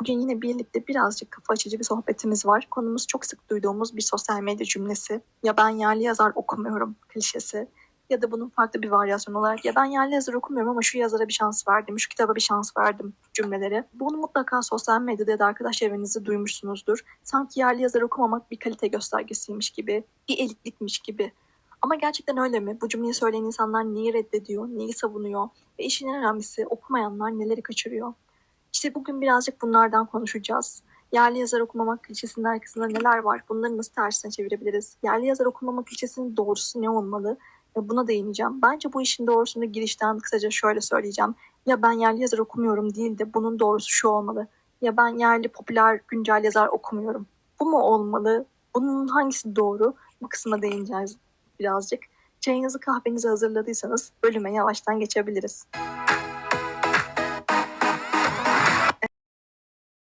Bugün yine birlikte birazcık kafa açıcı bir sohbetimiz var. Konumuz çok sık duyduğumuz bir sosyal medya cümlesi. Ya ben yerli yazar okumuyorum klişesi. Ya da bunun farklı bir varyasyonu olarak ya ben yerli yazar okumuyorum ama şu yazara bir şans verdim, şu kitaba bir şans verdim cümleleri. Bunu mutlaka sosyal medyada ya da arkadaş çevrenizde duymuşsunuzdur. Sanki yerli yazar okumamak bir kalite göstergesiymiş gibi, bir elitlikmiş gibi. Ama gerçekten öyle mi? Bu cümleyi söyleyen insanlar neyi reddediyor, neyi savunuyor ve işin en önemlisi okumayanlar neleri kaçırıyor? İşte bugün birazcık bunlardan konuşacağız. Yerli yazar okumamak klişesinin arkasında neler var? Bunları nasıl tersine çevirebiliriz? Yerli yazar okumamak klişesinin doğrusu ne olmalı? Buna değineceğim. Bence bu işin doğrusunu girişten kısaca şöyle söyleyeceğim. Ya ben yerli yazar okumuyorum değil de bunun doğrusu şu olmalı. Ya ben yerli popüler güncel yazar okumuyorum. Bu mu olmalı? Bunun hangisi doğru? Bu kısma değineceğiz birazcık. Çayınızı kahvenizi hazırladıysanız bölüme yavaştan geçebiliriz.